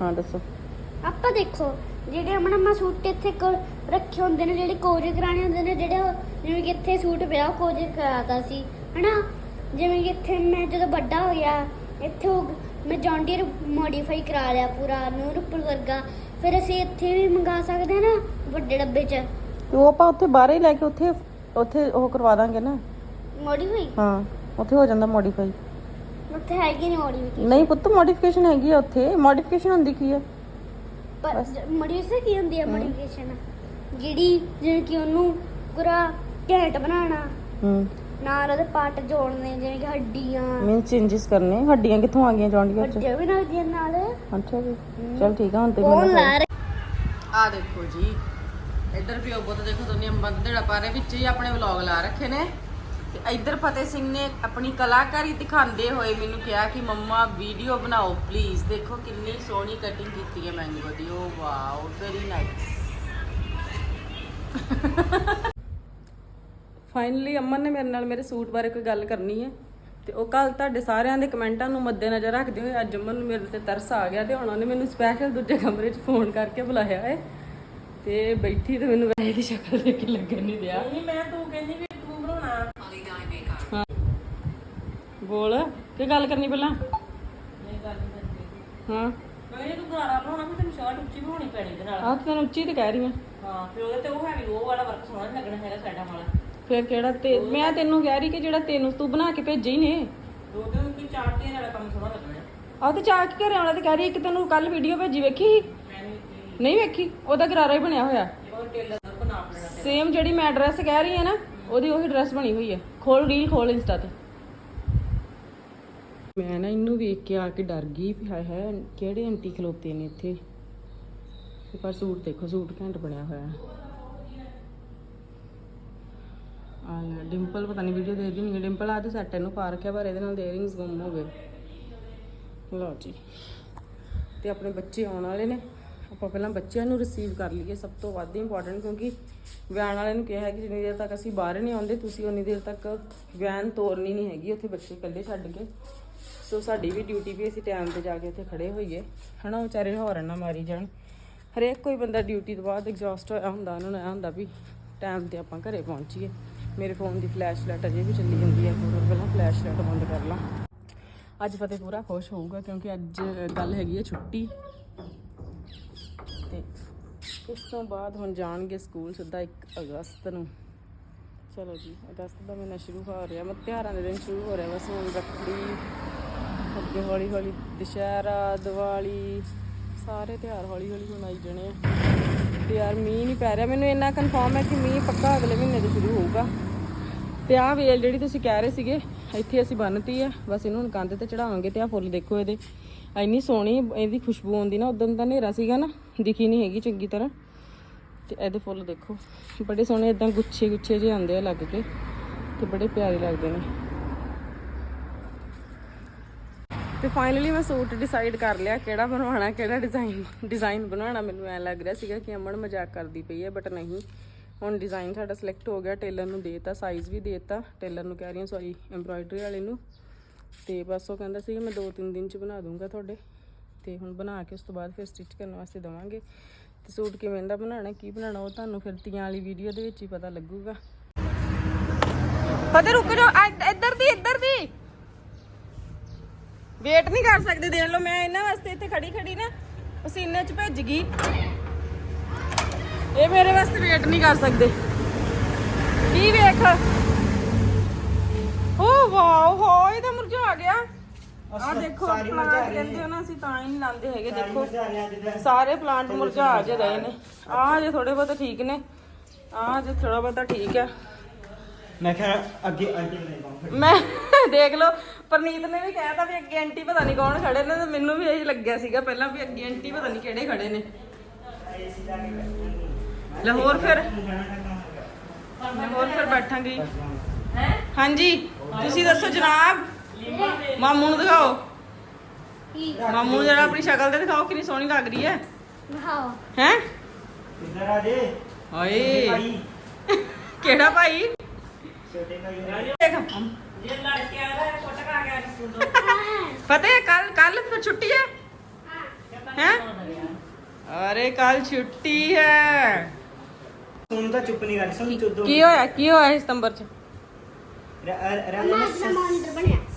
ਹਾਂ ਦੱਸੋ। ਆਪਾਂ ਦੇਖੋ ਜਿਹੜੇ ਅਮਨ ਅਮਾ ਸੂਟ ਇੱਥੇ ਕ- ਰੱਖੇ ਹੁੰਦੇ ਨੇ ਜਿਹੜੇ ਕੋਜੇ ਕਰਾਣੇ ਹੁੰਦੇ ਨੇ ਜਿਹੜੇ ਉਹ ਜਿਵੇਂ ਕਿ ਇੱਥੇ ਸੂਟ ਪਿਆ ਉਹ ਕੋਜੇ ਕਰਾਤਾ ਸੀ ਹਨਾ? ਜਿਵੇਂ ਕਿ ਇੱਥੇ ਮੈਂ ਜਦੋਂ ਵੱਡਾ ਹੋ ਗਿਆ ਇੱਥੇ ਉਹ ਮੈਂ ਜੌਂਡੀਅਰ ਮੋਡੀਫਾਈ ਕਰਾ ਲਿਆ ਪੂਰਾ ਨੂਰ ਉੱਪਰ ਵਰਗਾ। ਫਿਰ ਅਸੀਂ ਇੱਥੇ ਵੀ ਮੰਗਾ ਸਕਦੇ ਹਾਂ ਨਾ ਵੱਡੇ ਡੱਬੇ 'ਚ। ਤੇ ਉਹ ਆਪਾਂ ਉੱਥੇ ਬਾਹਰ ਹੀ ਲੈ ਕੇ ਉੱਥੇ ਉੱਥੇ ਉਹ ਕਰਵਾ ਦਾਂਗੇ ਨਾ। ਮੋਡੀਫਾਈ ਹਾਂ ਉੱਥੇ ਹੋ ਜਾਂਦਾ ਮੋਡੀਫਾਈ ਉੱਥੇ ਹੈਗੀ ਨਹੀਂ ਮੋਡੀਫਾਈ ਨਹੀਂ ਪੁੱਤ ਮੋਡੀਫਿਕੇਸ਼ਨ ਹੈਗੀ ਆ ਉੱਥੇ। ਮੋਡੀਫਿਕੇਸ਼ਨ ਹੁੰਦੀ ਕੀ ਆ? ਪਰ। ਮੋਡੀਫਿਕੇਸ਼ਨ ਕੀ ਹੁੰਦੀ ਹੈ। ਮੋਡੀਫਿਕੇਸ਼ਨ ਜਿਹੜੀ ਜਿਵੇਂ ਕਿ ਉਹਨੂੰ ਪੂਰਾ ਘੈਂਟ ਬਣਾਉਣਾ ਹੂੰ। ਨਾਲ ਉਹਦੇ ਪਾਰਟ ਜੋੜਨੇ ਜਿਵੇਂ ਕਿ ਹੱਡੀਆਂ। ਮੀਨ ਚੇਂਜਸ ਕਰਨੇ। ਹੱਡੀਆਂ ਕਿੱਥੋਂ ਆ ਗਈਆਂ ਜੌਂਡੀਆਂ ਚ ਹੱਡੀਆਂ ਵੀ ਲੱਗਦੀਆਂ ਨਾਲ। ਅੱਛਾ ਜੀ। ਚਲ ਠੀਕ ਆ ਹੁਣ ਤੇ ਮੈਨੂੰ ਆ ਦੇਖੋ ਜੀ। ਇੱਧਰ ਪਿਓ ਪੁੱਤ ਦੇਖੋ ਦੋਨੇ ਅੰਬਾਂ ਦਾ ਢੇੜਾ ਪਾ ਰਹੇ ਵਿੱਚ ਹੀ ਆਪਣੇ ਵਲੌਗ ਲਾ ਰੱਖੇ ਨੇ। ਤੇ ਇੱਧਰ ਫਤਿਹ ਸਿੰਘ ਨੇ ਆਪਣੀ ਕਲਾਕਾਰੀ ਦਿਖਾਉਂਦੇ ਹੋਏ ਮੈਨੂੰ ਕਿਹਾ ਕਿ ਮੰਮਾ ਵੀਡੀਓ ਬਣਾਓ ਪਲੀਜ਼ ਦੇਖੋ ਕਿੰਨੀ ਸੋਹਣੀ ਕਟਿੰਗ ਕੀਤੀ ਹੈ ਮੈਂਗੋ ਦੀ ਓ wow very nice finally Aman ਨੇ ਮੇਰੇ ਨਾਲ ਮੇਰੇ ਸੂਟ ਬਾਰੇ ਕੋਈ ਗੱਲ ਕਰਨੀ ਹੈ ਤੇ ਉਹ ਕੱਲ ਤੁਹਾਡੇ ਸਾਰਿਆਂ ਦੇ ਕਮੈਂਟਾਂ ਨੂੰ ਮੱਦੇਨਜ਼ਰ ਰੱਖਦੇ ਹੋਏ ਅੱਜ ਅਮਨ ਨੂੰ ਮੇਰੇ ਤੇ ਤਰਸ ਆ ਗਿਆ ਤੇ ਹੁਣ ਉਹਨੇ ਮੈਨੂੰ ਸਪੈਸ਼ਲ ਦੂਜੇ ਕਮਰੇ 'ਚ ਫੋਨ ਕਰਕੇ ਬੁਲਾਇਆ ਹੈ ਤੇ ਬੈਠੀ ਤੇ ਮੈਨੂੰ ਵੈਸੇ ਦੀ ਸ਼ਕਲ ਦੇਖ ਕੇ ਲੱਗਣ ਨਹੀਂ ਰਿਹਾ। ਨਹੀਂ ਮੈਂ ਤੂੰ ਕਹਿੰਦੀ ਬੋਲ ਕੀ ਗੱਲ ਕਰਨੀ ਪਹਿਲਾਂ? ਨਹੀਂ ਗੱਲ ਨਹੀਂ ਕਰਦੀ ਹਾਂ। ਮੈਂ ਇਹ ਤੂੰ ਗਾਣਾ ਬਣਾਉਣਾ ਵੀ ਤੈਨੂੰ ਸ਼ਰਟ ਉੱਚੀ ਬਣਾਉਣੀ ਪੈਣੀ ਇਹਦੇ ਨਾਲ। ਆਹ ਤੇ ਤੈਨੂੰ ਉੱਚੀ ਤੇ ਕਹਿ ਰਹੀ ਹਾਂ ਹਾਂ ਫਿਰ ਉਹਦੇ ਤੇ ਉਹ ਹੈਵੀ ਉਹ ਵਾਲਾ ਵਰਕ ਸੋਹਣਾ ਨੀ ਲੱਗਣਾ ਹੈਗਾ ਸਾਈਡਾਂ ਵਾਲਾ। ਫਿਰ ਕਿਹੜਾ ਤੇ ਮੈਂ ਤੈਨੂੰ ਕਹਿ ਰਹੀ ਕਿ ਜਿਹੜਾ ਤੈਨੂੰ ਤੂੰ ਬਣਾ ਕੇ ਭੇਜੇ ਹੀ ਨੇ। ਦੋ ਦਿਨ ਕੋਈ ਚਾਰ ਤੇ ਵਾਲਾ ਕੰਮ ਸੋਹਣਾ ਲੱਗਣਾ। ਆਹ ਤੇ ਚਾਕ ਘਰੇ ਵਾਲਾ ਤੇ ਕਹਿ ਰਹੀ ਕਿ ਤੈਨੂੰ ਕੱਲ ਵੀਡੀਓ ਭੇਜੀ ਵੇਖੀ ਸੀ? ਮੈਂ ਨਹੀਂ ਨਹੀਂ ਵੇਖੀ ਉਹਦਾ ਗਰਾਰਾ ਹੀ ਬਣਿਆ ਹੋਇਆ। ਉਹ ਟੇਲਰ ਦਾ ਬਣਾ ਲੈਣਾ। ਸੇਮ ਜਿਹੜੀ ਮੈਂ ਡਰੈਸ ਕਹਿ ਰਹੀ ਹਾਂ ਨਾ ਉਹਦੀ ਉਹੀ ਡਰੈਸ ਬਣੀ ਹੋਈ ਹੈ। ਖੋਲ ਰੀਲ ਖੋਲ ਇੰਸਟਾ ਤੇ। ਮੈਂ ਨਾ ਇਹਨੂੰ ਵੇਖ ਕੇ ਆ ਕੇ ਡਰ ਗਈ ਵੀ ਹਾਏ ਹਾਏ, ਕਿਹੜੇ ਆਂਟੀ ਖਲੋਤੇ ਨੇ ਇੱਥੇ। ਪਰ ਸੂਟ ਦੇਖੋ, ਸੂਟ ਘੈਂਟ ਬਣਿਆ ਹੋਇਆ। ਆ ਡਿੰਪਲ ਪਤਾ ਨਹੀਂ ਵੀਡੀਓ ਦੇਖਦੀ ਨਹੀਂ ਡਿੰਪਲ ਆ ਤੇ ਸੈੱਟ ਇਹਨੂੰ ਪਾ ਰੱਖਿਆ, ਪਰ ਇਹਦੇ ਨਾਲ ਦੇ ਇਅਰਿੰਗਸ ਗੁੰਮ ਹੋ ਗਏ। ਲਓ ਜੀ। ਤੇ ਆਪਣੇ ਬੱਚੇ ਆਉਣ ਵਾਲੇ ਨੇ। ਆਪਾਂ ਪਹਿਲਾਂ ਬੱਚਿਆਂ ਨੂੰ ਰਿਸੀਵ ਕਰ ਲਈਏ, ਸਭ ਤੋਂ ਵੱਧ ਇੰਪੋਰਟੈਂਟ ਕਿਉਂਕਿ ਵੈਨ ਵਾਲੇ ਨੂੰ ਕਿਹਾ ਹੈ ਕਿ ਜਿੰਨੀ ਦੇਰ ਤੱਕ ਅਸੀਂ ਬਾਹਰ ਨਹੀਂ ਆਉਂਦੇ, ਤੁਸੀਂ ਉਨੀ ਦੇਰ ਤੱਕ ਵੈਨ ਤੋਰਨੀ ਨਹੀਂ ਹੈਗੀ, ਉੱਥੇ ਬੱਚੇ ਇਕੱਲੇ ਛੱਡ ਕੇ। ਸੋ ਸਾਡੀ ਵੀ ਡਿਊਟੀ ਵੀ ਅਸੀਂ ਟਾਈਮ ਤੇ ਜਾ ਕੇ ਉੱਥੇ ਖੜੇ ਹੋਈਏ। ਹਨਾ, ਉਹ ਵਿਚਾਰੇ ਹੌਰਨ ਨਾ ਮਾਰੀ ਜਾਣ। ਹਰੇਕ ਕੋਈ ਬੰਦਾ ਡਿਊਟੀ ਤੋਂ ਬਾਅਦ ਐਗਜ਼ੌਸਟ ਹੋਇਆ ਹੁੰਦਾ, ਉਹਨਾਂ ਨੂੰ ਇਹ ਹੁੰਦਾ ਵੀ ਟਾਈਮ ਤੇ ਆਪਾਂ ਘਰੇ ਪਹੁੰਚੀਏ। ਮੇਰੇ ਫੋਨ ਦੀ ਫਲੈਸ਼ ਲਾਈਟ ਅਜੇ ਵੀ ਚੱਲੀ ਜਾਂਦੀ ਹੈ ਥੋੜਾ ਪਹਿਲਾਂ ਫਲੈਸ਼ ਲਾਈਟ ਬੰਦ ਕਰ ਲਾਂ। ਅੱਜ ਫਤਿਹ ਪੂਰਾ ਖੁਸ਼ ਹੋਊਗਾ ਕਿਉਂਕਿ ਅੱਜ ਗੱਲ ਹੈਗੀ ਹੈ ਛੁੱਟੀ। ਤੇ ਉਸ ਤੋਂ ਬਾਅਦ ਹੁਣ ਜਾਣਗੇ ਸਕੂਲ ਸਿੱਧਾ 1 ਅਗਸਤ ਨੂੰ। ਚਲੋ ਜੀ, ਅਗਸਤ ਦਾ ਮਹੀਨਾ ਸ਼ੁਰੂ ਹੋ ਰਿਹਾ ਮੈਂ ਤਿਉਹਾਰਾਂ ਦੇ ਦਿਨ ਸ਼ੁਰੂ ਹੋ ਰਿਹਾ ਬਸ ਹੁਣ ਰੱਖੜੀ, ਅੱਗੇ ਹੌਲੀ ਹੌਲੀ ਦੁਸ਼ਹਿਰਾ, ਦੀਵਾਲੀ, ਸਾਰੇ ਤਿਉਹਾਰ ਹੌਲੀ ਹੌਲੀ ਹੁਣ ਆਈ ਜਾਣੇ ਆ। ਤੇ ਯਾਰ ਮੀਂਹ ਨਹੀਂ ਪੈ ਰਿਹਾ, ਮੈਨੂੰ ਇੰਨਾ ਕਨਫਰਮ ਹੈ ਕਿ ਮੀਂਹ ਪੱਕਾ ਅਗਲੇ ਮਹੀਨੇ ਤੋਂ ਸ਼ੁਰੂ ਹੋਊਗਾ। ਤੇ ਆਹ ਵੇਲ ਜਿਹੜੀ ਤੁਸੀਂ ਕਹਿ ਰਹੇ ਸੀਗੇ, ਇੱਥੇ ਅਸੀਂ ਬੰਨਤੀ ਆ, ਬਸ ਇਹਨੂੰ ਹੁਣ ਕੰਧ ਤੇ ਚੜਾਵਾਂਗੇ ਤੇ ਆਹ ਫੁੱਲ ਦੇਖੋ ਇਹਦੇ। ਇੰਨੀ ਸੋਹਣੀ ਇਹਦੀ ਖੁਸ਼ਬੂ ਆਉਂਦੀ ਨਾ, ਉਦੋਂ ਦਾ ਹਨੇਰਾ ਸੀਗਾ ਨਾ। ਦਿਖੀ ਨਹੀਂ ਹੈਗੀ ਚੰਗੀ ਤਰ੍ਹਾਂ। ਤੇ ਇਹਦੇ ਫੁੱਲ ਦੇਖੋ। ਬੜੇ ਸੋਹਣੇ ਇਦਾਂ ਗੁੱਛੇ ਗੁੱਛੇ ਜਿਹੇ ਆਉਂਦੇ ਆ ਲੱਗ ਕੇ ਤੇ ਬੜੇ ਪਿਆਰੇ ਲੱਗਦੇ ਨੇ। ਤੇ ਫਾਈਨਲੀ ਮੈਂ ਸੂਟ ਡਿਸਾਈਡ ਕਰ ਲਿਆ ਕਿਹੜਾ ਬਣਵਾਉਣਾ, ਕਿਹੜਾ ਡਿਜ਼ਾਈਨ ਡਿਜ਼ਾਈਨ ਬਣਾਉਣਾ ਮੈਨੂੰ ਐ ਲੱਗ ਰਿਹਾ ਸੀਗਾ ਕਿ ਅਮਨ ਮਜ਼ਾਕ ਕਰਦੀ ਪਈ ਹੈ ਬਟ ਨਹੀਂ। ਹੁਣ ਡਿਜ਼ਾਈਨ ਸਾਡਾ ਸਿਲੈਕਟ ਹੋ ਗਿਆ ਟੇਲਰ ਨੂੰ ਦੇਤਾ ਸਾਈਜ਼ ਵੀ ਦੇਤਾ। ਟੇਲਰ ਨੂੰ ਕਹਿ ਰਹੀ ਹਾਂ ਸੌਰੀ ਐਮਬ੍ਰਾਇਡਰੀ ਵਾਲੇ ਨੂੰ। ਤੇ ਬਸ ਉਹ ਕਹਿੰਦਾ ਸੀ, ਮੈਂ 2-3 ਦਿਨ ਚ ਬਣਾ ਦੂੰਗਾ ਤੁਹਾਡੇ। ਤੇ ਹੁਣ ਬਣਾ ਕੇ ਉਸ ਤੋਂ ਬਾਅਦ ਫਿਰ ਸਟਿਚ ਕਰਨ ਵਾਸਤੇ ਦਵਾਂਗੇ। ਤੇ ਸੂਟ ਕਿਵੇਂ ਦਾ ਬਣਾਉਣਾ, ਕੀ ਬਣਾਉਣਾ, ਉਹ ਤੁਹਾਨੂੰ ਫਿਰ ਤੀਆਂ ਵਾਲੀ ਵੀਡੀਓ ਦੇ ਵਿੱਚ ਹੀ ਪਤਾ ਲੱਗੂਗਾ। ਫਤਿਹ ਰੁਕ ਜਾ ਇੱਧਰ ਦੀ ਇੱਧਰ ਦੀ। ਵੇਟ ਨਹੀਂ ਕਰ ਸਕਦੇ, ਦੇਖ ਲਓ, ਮੈਂ ਇਹਨਾਂ ਵਾਸਤੇ ਇੱਥੇ ਖੜੀ ਖੜੀ ਨਾ, ਪਸੀਨੇ 'ਚ ਭਿੱਜ ਗਈ। ਇਹ ਮੇਰੇ ਵਾਸਤੇ ਵੇਟ ਨਹੀਂ ਕਰ ਸਕਦੇ। ਕੀ ਵੇਖ? ਓ ਵਾਓ, ਹੋ ਇਹ ਤਾਂ ਮੁਰਝਾ ਗਿਆ। ਆ ਦੇਖੋ ਪਲਾਂਟ ਕਹਿੰਦੇ ਹੋ ਨਾ ਅਸੀਂ ਤਾਂ ਹੀ ਨਹੀਂ ਲਾਉਂਦੇ ਹੈਗੇ ਦੇਖੋ। ਸਾਰੇ ਪਲਾਂਟ ਮੁਰਝਾ ਜੇ ਰਹੇ ਨੇ। ਆ ਜੇ ਥੋੜੇ ਬਹੁਤ ਠੀਕ ਨੇ ਆ ਜੇ ਥੋੜਾ ਬਹੁਤਾ ਠੀਕ ਹੈ। ਮੈਂ ਕਿਹਾ ਅੱਗੇ ਪਾਉਂਗਾ ਮੈਂ ਦੇਖ ਲਓ ਪਰਨੀਤ ਨੇ ਵੀ ਕਹਿਤਾ ਵੀ ਅੱਗੇ ਆਂਟੀ ਪਤਾ ਨਹੀਂ ਕੌਣ ਖੜੇ ਨੇ ਤੇ ਮੈਨੂੰ ਵੀ ਇਹੀ ਲੱਗਿਆ ਸੀਗਾ ਪਹਿਲਾਂ ਵੀ ਅੱਗੇ ਆਂਟੀ ਪਤਾ ਨਹੀਂ ਕਿਹੜੇ ਖੜੇ ਨੇ। ਲਾਹੌਰ ਫਿਰ? ਲਾਹੌਰ ਫਿਰ ਬੈਠਾਂਗੀ। ਹੈ? ਹਾਂਜੀ ਤੁਸੀਂ ਦੱਸੋ ਜਨਾਬ। ਮਾਮੂ ਨੂੰ ਦਿਖਾਓ ਕੀ ਮਾਮੂ ਨੂੰ ਜਰਾ ਆਪਣੀ ਸ਼ਕਲ ਤੇ ਦਿਖਾਓ ਕਿੰਨੀ ਸੋਹਣੀ ਲੱਗ ਰਹੀ ਹੈ ਦਿਖਾਓ ਹੈ ਇੱਧਰ ਆ ਜੇ ਹਾਏ ਭਾਈ ਕਿਹੜਾ ਭਾਈ ਛੋਟੇ ਭਾਈ ਦੇਖ ਜੇ ਲੜਕੇ ਆ ਰਿਹਾ ਕੋਟ ਕਾ ਗਿਆ ਸਕੂਲ ਤੋਂ ਫਤਿਹ ਕੱਲ ਕੱਲ ਫਿਰ ਛੁੱਟੀ ਹੈ हैं अरे कल छुट्टी है ਸੁਣ ਤਾਂ ਚੁੱਪ ਨਹੀਂ ਕਰ ਸੁਣ ਚੁੱਦੋ की होया की होया सितंबर च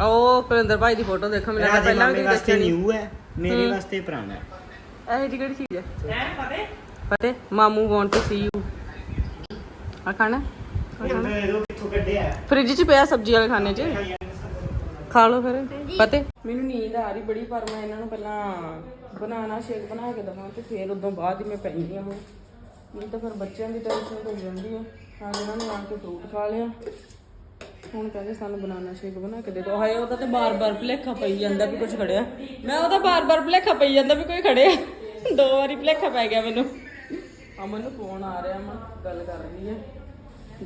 ਉਹ ਕੁਲਿੰਦਰ ਭਾਈ ਦੀ ਫੋਟੋ ਦੇਖੋ ਮੈਨੂੰ ਲੱਗਦਾ ਪਹਿਲਾਂ ਵੀ ਵਾਸਤੇ ਦੇਖੀ ਨਿਊ ਹੈ ਮੇਰੇ ਹੂੰ। ਵਾਸਤੇ ਪੁਰਾਣਾ ਹੈ। ਇਹ ਜੀ ਕਿਹੜੀ ਚੀਜ਼ ਹੈ? ਹੈ ਪਤੇ? ਪਤੇ? ਮਾਮੂ ਵਾਂਟ ਟੂ ਸੀ ਯੂ ਆ ਖਾਣਾ? ਫ੍ਰਿਜ 'ਚ ਪਿਆ ਸਬਜ਼ੀ ਵਾਲੇ ਖਾਣੇ 'ਚ। ਖਾ ਲਓ ਫਿਰ। ਪਤੇ? ਮੈਨੂੰ ਨੀਂਦ ਆ ਰਹੀ ਬੜੀ ਪਰ ਮੈਂ ਇਹਨਾਂ ਨੂੰ ਪਹਿਲਾਂ ਬਨਾਨਾ ਸ਼ੇਕ ਬਣਾ ਕੇ ਦਵਾਂ ਤੇ ਫਿਰ ਉਦੋਂ ਬਾਅਦ ਹੀ ਮੈਂ ਪੈਂਦੀ ਹਾਂ ਹੁਣ ਨਹੀਂ ਤਾਂ ਫਿਰ ਬੱਚਿਆਂ ਦੀ ਟੈਨਸ਼ਨ ਹੋ ਜਾਂਦੀ ਹੈ ਅੱਜ ਇਹਨਾਂ ਨੇ ਆ ਕੇ ਫਰੂਟ ਖਾ ਲਿਆ। ਹੁਣ ਕਹਿੰਦੇ ਸਾਨੂੰ ਬਨਾਨਾ ਸ਼ੇਕ ਬਣਾ ਕੇ ਦੇ ਦਿਓ। ਹਾਏ, ਉਹਦਾ ਤੇ ਬਾਰ-ਬਾਰ ਭੁਲੇਖਾ ਪਈ ਜਾਂਦਾ ਵੀ ਕੁਝ ਖੜਿਆ। ਮੈਂ ਉਹਦਾ ਬਾਰ-ਬਾਰ ਭੁਲੇਖਾ ਪਈ ਜਾਂਦਾ ਵੀ ਕੋਈ ਖੜਿਆ। ਦੋ ਵਾਰੀ ਭੁਲੇਖਾ ਪੈ ਗਿਆ ਮੈਨੂੰ। ਅਮਨ ਨੂੰ ਫੋਨ ਆ ਰਿਹਾ, ਅਮਨ, ਗੱਲ ਕਰ ਹੈ।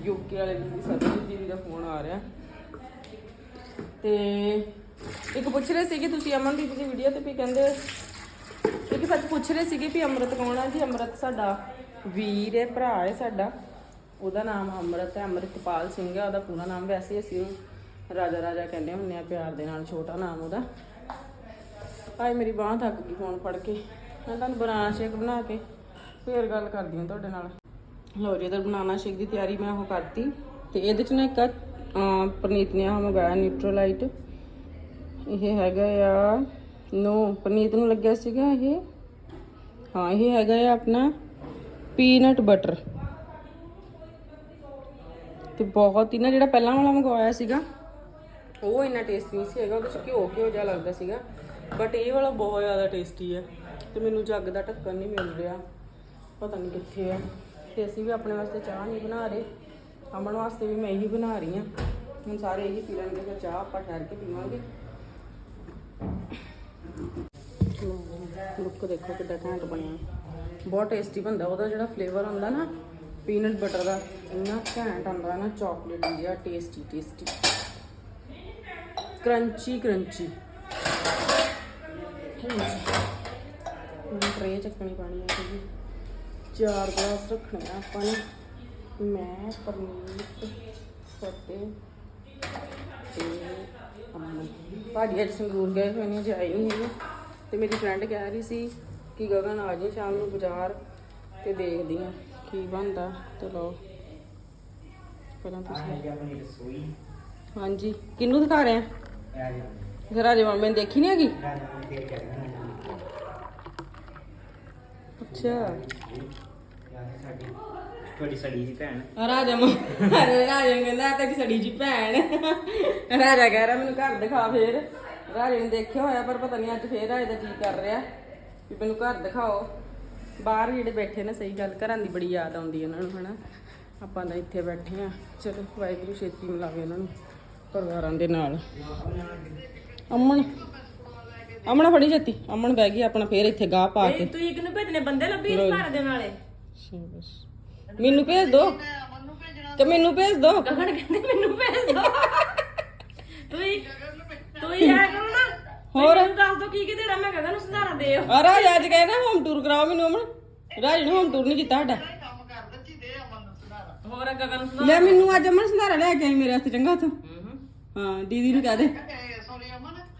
ਯੂਕੇ ਵਾਲੇ ਦੀ ਸਰਬਜੀਤ ਦੀਦੀ ਦਾ ਫੋਨ ਆ ਰਿਹਾ। ਤੇ ਇੱਕ ਪੁੱਛ ਰਹੇ ਸੀ ਕਿ ਤੁਸੀਂ ਅਮਨਦੀਪ ਦੀ ਵੀਡੀਓ ਤੇ ਵੀ ਕਹਿੰਦੇ, ਇੱਕ ਸੱਚ ਪੁੱਛ ਰਹੇ ਸੀਗੇ ਵੀ ਅੰਮ੍ਰਿਤ ਕੌਣ ਆ ਜੀ? ਅੰਮ੍ਰਿਤ ਸਾਡਾ ਵੀਰ ਹੈ, ਭਰਾ ਹੈ ਸਾਡਾ। ਉਹਦਾ ਨਾਮ ਅੰਮ੍ਰਿਤ ਹੈ ਅੰਮ੍ਰਿਤਪਾਲ ਸਿੰਘ ਹੈ ਉਹਦਾ ਪੂਰਾ ਨਾਮ ਵੈਸੇ ਅਸੀਂ ਉਹਨੂੰ ਰਾਜਾ ਰਾਜਾ ਕਹਿੰਦੇ ਹੁੰਦੇ ਆ ਪਿਆਰ ਦੇ ਨਾਲ ਛੋਟਾ ਨਾਮ ਉਹਦਾ। ਭਾਈ ਮੇਰੀ ਬਾਂਹ ਥੱਕ ਗਈ ਫੋਨ ਫੜ ਕੇ। ਮੈਂ ਤੁਹਾਨੂੰ ਬਨਾਨਾ ਸ਼ੇਕ ਬਣਾ ਕੇ ਫੇਰ ਗੱਲ ਕਰਦੀ ਹਾਂ ਤੁਹਾਡੇ ਨਾਲ। ਲਓ ਜੀ ਇਧਰ ਬਨਾਨਾ ਸ਼ੇਕ ਦੀ ਤਿਆਰੀ ਮੈਂ ਉਹ ਕਰਤੀ ਤੇ ਇਹਦੇ ਚ ਨਾ ਇੱਕ ਅਹ, ਨੇ ਆਹ ਮੰਗਾਇਆ ਨਿਊਟਰਲਾਈਟ ਇਹ ਹੈਗਾ ਆ ਨੋ ਪ੍ਰਨੀਤ ਨੂੰ ਲੱਗਿਆ ਸੀਗਾ ਇਹ। ਹਾਂ ਇਹ ਹੈਗਾ ਆ ਆਪਣਾ ਪੀਨਟ ਬਟਰ ਤੇ ਬਹੁਤ ਹੀ ਨਾ, ਜਿਹੜਾ ਪਹਿਲਾਂ ਵਾਲਾ ਮੰਗਵਾਇਆ ਸੀਗਾ, ਉਹ ਇੰਨਾ ਟੇਸਟੀ ਨਹੀਂ ਸੀ ਹੈਗਾ, ਉਹਦੇ ਚ ਘਿਓ ਘਿਓ ਜਿਹਾ ਲੱਗਦਾ ਸੀਗਾ ਬਟ ਇਹ ਵਾਲਾ ਬਹੁਤ ਜ਼ਿਆਦਾ ਟੇਸਟੀ ਹੈ ਤੇ ਮੈਨੂੰ ਜੱਗ ਦਾ ਢੱਕਣ ਨਹੀਂ ਮਿਲ ਰਿਹਾ, ਪਤਾ ਨਹੀਂ ਕਿੱਥੇ ਹੈ ਤੇ ਅਸੀਂ ਵੀ ਆਪਣੇ ਵਾਸਤੇ ਚਾਹ ਨਹੀਂ ਬਣਾ ਰਹੇ, ਅਮਨ ਵਾਸਤੇ ਵੀ ਮੈਂ ਇਹੀ ਬਣਾ ਰਹੀ ਹਾਂ। ਹੁਣ ਸਾਰੇ ਇਹੀ ਪੀ ਲੈਣਗੇ, ਫਿਰ ਚਾਹ ਆਪਾਂ ਠਹਿਰ ਕੇ ਪੀਵਾਂਗੇ। ਲੁੱਕ ਦੇਖੋ ਕਿੱਦਾਂ ਘੈਂਟ ਬਣਿਆ। ਬਹੁਤ ਟੇਸਟੀ ਬਣਦਾ, ਉਹਦਾ ਜਿਹੜਾ ਫਲੇਵਰ ਹੁੰਦਾ ਨਾ ਪੀਨਟ ਬਟਰ ਦਾ ਇੰਨਾ ਘੈਂਟ ਆਉਂਦਾ ਨਾ ਚਾਕਲੇਟ ਜਿਹਾ ਟੇਸਟੀ ਟੇਸਟੀ ਕਰੰਚੀ ਕਰੰਚੀ ਹੁਣ ਟਰੇ ਚੱਕਣੀ ਪਾਣੀ ਹੈ ਜੀ ਚਾਰ ਗਲਾਸ ਰੱਖਣੇ ਆ ਆਪਾਂ ਨੇ। ਮੈਂ, ਪਰਨੀਤ, ਫਤਿਹ ਤੇ ਅਮਨ। ਭਾਜੀ ਅੱਜ ਸੰਗਰੂਰ ਗਏ ਹੋਏ ਨੇ ਅਜੇ ਨਹੀਂ ਹੈਗੇ। ਤੇ ਮੇਰੀ ਫਰੈਂਡ ਕਹਿ ਰਹੀ ਸੀ ਕਿ ਗਗਨ ਆ ਜਾਏ ਸ਼ਾਮ ਨੂੰ ਬਾਜ਼ਾਰ ਤੇ ਦੇਖਦੀ ਆ। ਕੀ ਬਣਦਾ ਤੇ ਲਓ ਪਹਿਲਾਂ ਤੁਸੀਂ। ਆਪਣੀ ਰਸੋਈ। ਹਾਂਜੀ। ਕਿਹਨੂੰ ਦਿਖਾ ਰਹੇ ਆ? ਫਿਰ ਮਾਮੇ ਨੇ ਦੇਖੀ ਨਹੀਂ ਹੈਗੀ? ਕੇ ਅੱਛਾ। ਤੁਹਾਡੀ ਸੜੀ ਦੀ ਭੈਣ। ਰਾਜਾ ਮ ਰਾਜਾ ਨੂੰ ਕਹਿੰਦਾ ਤੇਰੀ ਸੜੀ ਜੀ ਭੈਣ। ਰਾਜਾ ਕਹਿ ਰਿਹਾ ਮੈਨੂੰ ਘਰ ਦਿਖਾ ਫੇਰ। ਰਾਜੇ ਨੇ ਦੇਖਿਆ ਹੋਇਆ ਪਰ ਪਤਾ ਨਹੀਂ ਅੱਜ ਫੇਰ ਰਾਜੇ ਦਾ ਜੀ ਕਰ ਰਿਹਾ। ਵੀ ਮੈਨੂੰ ਘਰ ਦਿਖਾਓ। ਬਾਹਰ ਜਿਹੜੇ ਬੈਠੇ ਨੇ ਸਹੀ ਗੱਲ ਘਰਾਂ ਦੀ ਬੜੀ ਯਾਦ ਆਉਂਦੀ ਇਹਨਾਂ ਨੂੰ ਹਨਾ? ਆਪਾਂ ਤਾਂ ਇੱਥੇ ਬੈਠੇ ਆ ਚਲੋ ਵਾਹਿਗੁਰੂ ਛੇਤੀ ਮਿਲਾਵੇ ਇਹਨਾਂ ਨੂੰ ਪਰਿਵਾਰਾਂ ਦੇ ਨਾਲ। ਅਮਨ ਅਮਨ ਫੜੀ ਜੱਤੀ ਅਮਨ ਬਹਿ ਗਈ ਆਪਣਾ ਫੇਰ ਇੱਥੇ ਗਾਹ ਪਾ ਕੇ। ਤੂੰ ਇੱਕ ਨੂੰ ਭੇਜਨੇ ਬੰਦੇ ਲੱਭੀ ਇਸ ਘਰ ਦੇ ਨਾਲੇ। ਸ਼ਾਬਾਸ਼। ਮੈਨੂੰ ਭੇਜ ਦੋ। ਕਿ ਮੈਨੂੰ ਭੇਜ ਦੋ। ਗਗਨ ਕਹਿੰਦੇ ਮੈਨੂੰ ਭੇਜ ਦੋ। ਤੂੰ ਹੀ ਤੂੰ ਹੀ ਆ ਹੋਰ? ਮੈਨੂੰ ਦੱਸ ਦੋ ਕੀ ਕੀ ਦੇਣਾ ਮੈਂ ਗਗਨ ਨੂੰ ਸੁਧਾਰਾ ਦੇ ਆ ਰਾਜ ਅੱਜ ਕਹਿੰਦਾ ਹੋਮ ਟੂਰ ਕਰਾਓ ਮੈਨੂੰ ਅਮਨ। ਰਾਜ ਨੂੰ ਹੋਮ ਟੂਰ ਨਹੀਂ ਕੀਤਾ ਸਾਡਾ। ਹੋਰ ਗਗਨ ਨੂੰ ਸੁਧਾਰਾ ਲੈ ਮੈਨੂੰ ਅੱਜ ਅਮਨ ਸੰਧਾਰਾ ਲੈ ਕੇ ਆਈ ਮੇਰੇ ਵਾਸਤੇ ਚੰਗਾ ਤੂੰ ਹਾਂ ਦੀਦੀ ਨੂੰ ਕਹਿ ਦੇ।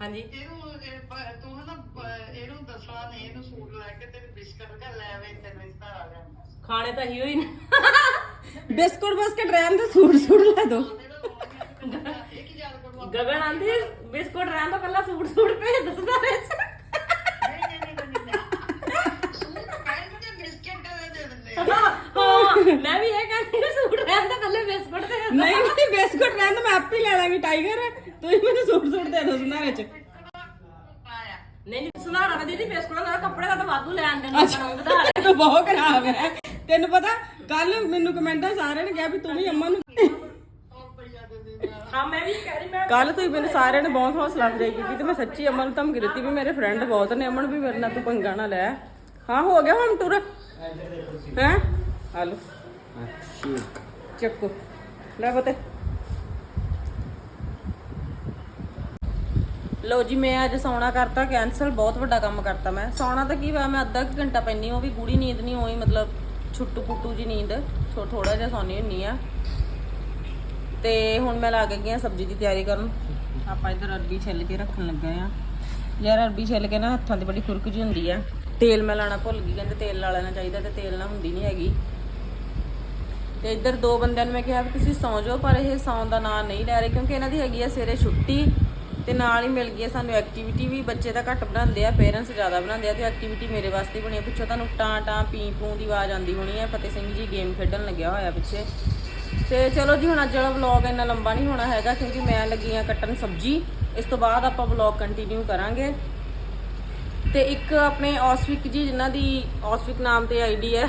ਹਾਂਜੀ। ਇਹਨੂੰ ਇਹ ਪ- ਤੂੰ ਨਾ ਪ- ਇਹਨੂੰ ਦੱਸਣਾ ਨਹੀਂ ਇਹਨੂੰ ਸੂਟ ਲੈ ਕੇ ਤੇ ਬਿਸਕਟ ਘਰ ਲੈ ਆਵੇ ਤੇ ਰਿਸ਼ਤਾ ਆ ਗਿਆ ਖਾਣੇ ਤਾਂ ਹੀ ਹੋਈ ਨਾ। ਬਿਸਕੁਟ ਬਸਕਟ ਰਹਿਣ ਦੇ ਸੂਟ ਸੂਟ ਲੈ ਦੋ। ਕਰੂੰ ਗਗਨ ਆਂਦੀ ਬਿਸਕੁਟ ਰਹਿਣ ਤੋਂ ਕੱਲਾ ਸੂਟ ਸੂਟ ਭੇਜ ਦਿੰਦੇ ਆ। ਹਾਂ ਮੈਂ ਵੀ ਇਹ ਕਹਿੰਦੀ ਵੀ ਸੂਟ ਰਹਿਣ ਤੋਂ ਕੱਲੇ ਬਿਸਕੁਟ ਦੇ ਦਿਓ। ਨਹੀਂ ਨਹੀਂ ਬਿਸਕੁਟ ਰਹਿਣ ਤਾਂ ਮੈਂ ਆਪੇ ਹੀ ਲੈ ਲਾਂਗੀ ਟਾਈਗਰ ਤੁਸੀਂ ਮੈਨੂੰ ਸੂਟ ਸੂਟ ਦੇ ਦੋ ਸੰਧਾਰੇ ਚ ਆਇਆ ਨਹੀਂ ਨਹੀਂ ਸੁਧਾਰਾ ਤਾਂ ਦੀਦੀ ਬਿਸਕੁਟਾਂ ਦਾ ਕੱਪੜੇ ਦਾ ਤਾਂ ਵਾਧੂ ਲੈਣ ਦੇ ਨਾਲ ਵਧਾ ਲੈ ਤੂੰ ਬਹੁਤ ਖਰਾਬ ਹੈ ਤੈਨੂੰ ਪਤਾ ਕੱਲ ਮੈਨੂੰ ਕਮੈਂਟਾਂ ਸਾਰਿਆਂ ਨੇ ਕਿਹਾ ਵੀ ਤੂੰ ਵੀ ਅਮਨ ਨੂੰ ਹਾਂ ਮੈਂ ਵੀ ਕਹਿ ਰਹੀ ਮੈਂ ਕੱਲ ਤੁਸੀਂ ਮੈਨੂੰ ਸਾਰਿਆਂ ਨੇ ਬਹੁਤ ਹੌਸਲਾ ਅਫਜ਼ਾਈ ਕੀਤੀ ਤੇ ਮੈਂ ਸੱਚੀ ਅਮਨ ਨੂੰ ਧਮਕੀ ਦਿੱਤੀ ਵੀ ਮੇਰੇ ਫਰੈਂਡ ਬਹੁਤ ਨੇ ਅਮਨ ਵੀ ਮੇਰੇ ਨਾਲ ਤੂੰ ਪੰਗਾ ਨਾ ਲੈ। ਹਾਂ ਹੋ ਗਿਆ ਹੋਮ ਟੂਰ ਹੈ? ਅੱਛੀ ਚੱਕੋ। ਲੈ ਬਤੇ ਲੋ ਜੀ ਮੈਂ ਅੱਜ ਸੌਣਾ ਕਰਤਾ ਕੈਨਸਲ ਬਹੁਤ ਵੱਡਾ ਕੰਮ ਕਰਤਾ ਮੈਂ। ਸੌਣਾ ਤਾਂ ਕੀ ਹੋਇਆ ਮੈਂ ਅੱਧਾ ਕੁ ਘੰਟਾ ਪੈਣੀ ਉਹ ਵੀ ਗੂੜੀ ਨੀਂਦ ਨਹੀਂ ਹੋਈ ਮਤਲਬ ਛੁੱਟੂ ਪੁੱਟੂ ਜੀ ਨੀਂਦ ਥੋੜਾ ਜਿਹਾ ਸੌਣੀ ਹੁੰਨੀ ਆ ਤੇ ਹੁਣ ਮੈਂ ਲੱਗ ਗਈ ਆ ਸਬਜ਼ੀ ਦੀ ਤਿਆਰੀ ਕਰਨ। ਆਪਾਂ ਇਧਰ ਅਰਬੀ ਛਿੱਲ ਕੇ ਰੱਖਣ ਲੱਗੇ ਆ ਯਾਰ ਅਰਬੀ ਛਿੱਲ ਕੇ ਨਾ ਹੱਥਾਂ ਤੇ ਬੜੀ ਖੁਰਕ ਜੀ ਹੁੰਦੀ ਆ। ਤੇਲ ਮੈਂ ਲਾਣਾ ਭੁੱਲ ਗਈ, ਕਹਿੰਦੇ ਤੇਲ ਲਾ ਲੈਣਾ ਚਾਹੀਦਾ ਤੇ ਤੇਲ ਨਾ ਹੁੰਦੀ ਨਹੀਂ ਹੈਗੀ। ਤੇ ਇੱਧਰ ਦੋ ਬੰਦਿਆਂ ਨੂੰ ਮੈਂ ਕਿਹਾ ਵੀ ਤੁਸੀਂ ਸੌਂ ਜਾਓ, ਪਰ ਇਹ ਸੌਂ ਦਾ ਨਾਂ ਨਹੀਂ ਲੈ ਰਹੇ, ਕਿਉਂਕਿ ਇਹਨਾਂ ਦੀ ਹੈਗੀ ਆ ਸਵੇਰੇ ਛੁੱਟੀ ਤੇ ਨਾਲ ਹੀ ਮਿਲ ਗਈ ਆ ਸਾਨੂੰ ਐਕਟੀਵਿਟੀ ਵੀ। ਬੱਚੇ ਤਾਂ ਘੱਟ ਬਣਾਉਂਦੇ ਆ ਪੇਰੈਂਟਸ ਜ਼ਿਆਦਾ ਬਣਾਉਂਦੇ ਆ, ਤੇ ਐਕਟੀਵਿਟੀ ਮੇਰੇ ਵਾਸਤੇ ਬਣੀ ਆ। ਪਿੱਛੋਂ ਤੁਹਾਨੂੰ ਟਾਂ ਟਾਂ ਪੀ ਪੂ ਦੀ ਆਵਾਜ਼ ਆਉਂਦੀ ਹੋਣੀ ਹੈ ਫਤਿਹ ਸਿੰਘ ਜੀ ਗੇਮ ਖੇਡਣ ਲੱਗਿਆ ਹੋਇਆ ਪਿੱਛੇ। ਤੇ ਚਲੋ ਜੀ, ਹੁਣ ਅੱਜ ਵਾਲਾ ਵਲੌਗ ਇੰਨਾ ਲੰਬਾ ਨਹੀਂ ਹੋਣਾ ਹੈਗਾ, ਕਿਉਂਕਿ ਮੈਂ ਲੱਗੀ ਆ ਕੱਟਣ ਸਬਜ਼ੀ। ਇਸ ਤੋਂ ਬਾਅਦ ਆਪਾਂ ਵਲੌਗ ਕੰਟੀਨਿਊ ਕਰਾਂਗੇ। ਤੇ ਇੱਕ ਆਪਣੇ ਔਸਵਿਕ ਜੀ, ਜਿਨ੍ਹਾਂ ਦੀ ਔਸਵਿਕ ਨਾਮ ਤੇ ਆਈਡੀ ਹੈ,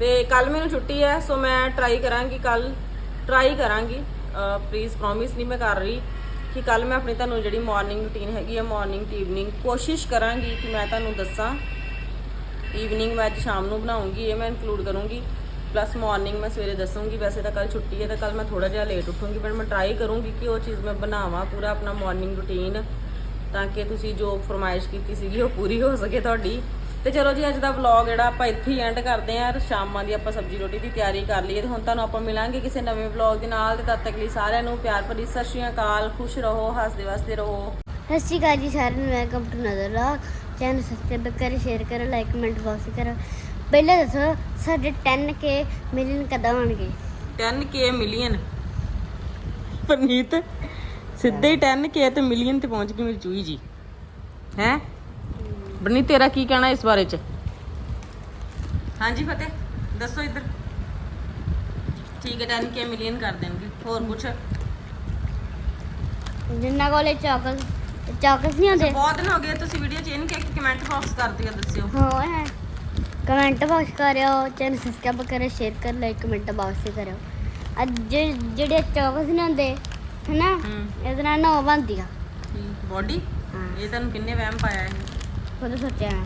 ਤੇ ਕੱਲ ਮੈਨੂੰ ਛੁੱਟੀ ਹੈ, ਸੋ ਮੈਂ ਟਰਾਈ ਕਰਾਂਗੀ ਕੱਲ ਟਰਾਈ ਕਰਾਂਗੀ। ਪਲੀਜ਼ ਪ੍ਰੋਮਿਸ ਨਹੀਂ ਮੈਂ ਕਰ ਰਹੀ ਕਿ ਕੱਲ ਮੈਂ ਆਪਣੀ ਤੁਹਾਨੂੰ ਜਿਹੜੀ ਮਾਰਨਿੰਗ ਰੁਟੀਨ ਹੈਗੀ ਹੈ ਮਾਰਨਿੰਗ ਤੇ ਈਵਨਿੰਗ ਕੋਸ਼ਿਸ਼ ਕਰਾਂਗੀ ਕਿ ਮੈਂ ਤੁਹਾਨੂੰ ਦੱਸਾਂ। ਈਵਨਿੰਗ ਮੈਂ ਅੱਜ ਸ਼ਾਮ ਨੂੰ ਬਣਾਉਂਗੀ, ਇਹ ਮੈਂ ਇਨਕਲੂਡ ਕਰੂੰਗੀ। ਪਲੱਸ ਮਾਰਨਿੰਗ ਮੈਂ ਸਵੇਰੇ ਦੱਸੂੰਗੀ, ਵੈਸੇ ਤਾਂ ਕੱਲ ਛੁੱਟੀ ਹੈ ਤਾਂ ਕੱਲ ਮੈਂ ਥੋੜਾ ਜਿਹਾ ਲੇਟ ਉੱਠੂੰਗੀ ਪਰ ਮੈਂ ਟਰਾਈ ਕਰੂੰਗੀ ਕਿ ਉਹ ਚੀਜ਼ ਮੈਂ ਬਣਾਵਾਂ, ਪੂਰਾ ਆਪਣਾ ਮਾਰਨਿੰਗ ਰੁਟੀਨ ਤਾਂ ਕਿ ਤੁਸੀਂ ਜੋ ਫਰਮਾਇਸ਼ ਕੀਤੀ ਸੀਗੀ ਉਹ ਪੂਰੀ ਹੋ ਸਕੇ ਤੁਹਾਡੀ। ਤੇ ਚਲੋ ਜੀ, ਅੱਜ ਦਾ ਵਲੌਗ ਜਿਹੜਾ ਆਪਾਂ ਇੱਥੇ ਹੀ ਐਂਡ ਕਰਦੇ ਆਂ ਸ਼ਾਮਾਂ ਦੀ ਆਪਾਂ ਸਬਜ਼ੀ ਰੋਟੀ ਦੀ ਤਿਆਰੀ ਕਰ ਲਈਏ, ਤੇ ਹੁਣ ਤੁਹਾਨੂੰ ਆਪਾਂ ਮਿਲਾਂਗੇ ਕਿਸੇ ਨਵੇਂ ਵਲੌਗ ਦੇ ਨਾਲ, ਤੇ ਤਦ ਤੱਕ ਲਈ ਸਾਰਿਆਂ ਨੂੰ ਪਿਆਰ ਭਰੀ ਸਤਿ ਸ਼੍ਰੀ ਅਕਾਲ, ਖੁਸ਼ ਰਹੋ, ਹੱਸਦੇ ਵਸਦੇ ਰਹੋ। ਸਤਿ ਸ਼੍ਰੀ ਅਕਾਲ ਜੀ ਸਾਰਿਆਂ ਨੂੰ ਵੈਲਕਮ ਟੂ ਨਜ਼ਰ ਲਾ ਚੈਨਲ ਸਬਸਕ੍ਰਾਈਬ ਕਰੋ ਸ਼ੇਅਰ ਕਰੋ ਲਾਈਕ ਕਮੈਂਟ ਬਾਕਸ ਕਰੋ। ਪਹਿਲਾਂ ਦੱਸੋ ਸਾਡੇ 10k ਮਿਲੀਅਨ ਕਦੋਂ ਆਉਣਗੇ? 10k million. ਪਨੀਤ ਸਿੱਧੇ ਹੀ 10k ਤੇ ਮਿਲੀਅਨ ਤੇ ਪਹੁੰਚ ਗਈ ਮੇਰੀ ਚੂਈ ਜੀ। ਹੈ? ਬਣੀ ਤੇਰਾ ਕੀ ਕਹਿਣਾ ਇਸ ਬਾਰੇ ਚ? ਹਾਂਜੀ ਫਤਿਹ ਦੱਸੋ ਇੱਧਰ। ਠੀਕ ਹੈ 10k ਮਿਲੀਅਨ ਕਰ ਦੇਣਗੇ। ਹੋਰ ਕੁਛ? ਜਿੰਨਾ ਕੋਲੇ ਚਾਕਲੇਟ ਚਾਕਲੇਟ ਨਹੀਂ ਆਉਂਦੇ ਬਹੁਤ ਦਿਨ ਹੋ ਗਏ ਤੁਸੀਂ ਵੀਡੀਓ ਚੇਂਜ ਕਰਕੇ ਕਮੈਂਟ ਬਾਕਸ ਕਰ ਦਿਓ ਦੱਸਿਓ। ਹਾਂ ਹੈ। ਕਮੈਂਟ ਬਾਕਸ ਕਰਿਓ ਚੈਨਲ ਸਬਸਕ੍ਰਾਈਬ ਕਰੋ ਸ਼ੇਅਰ ਕਰੋ ਲਾਈਕ ਕਮੈਂਟ ਬਾਕਸ ਕਰਿਓ। ਅੱਜ ਜਿਹੜੇ ਚਾਕਲੇਟ ਨਹੀਂ ਆਉਂਦੇ ਹਨਾ ਹੂੰ। ਇਹਦੇ ਨਾਲ ਨੋ ਬਣਦੀ ਆ ਬੋਡੀ ਹਾਂ। ਇਹ ਤੁਹਾਨੂੰ ਕਿੰਨੇ ਵਹਿਮ ਪਾਇਆ ਇਹ? ਖੁਦ ਸੋਚਿਆ ਮੈਂ।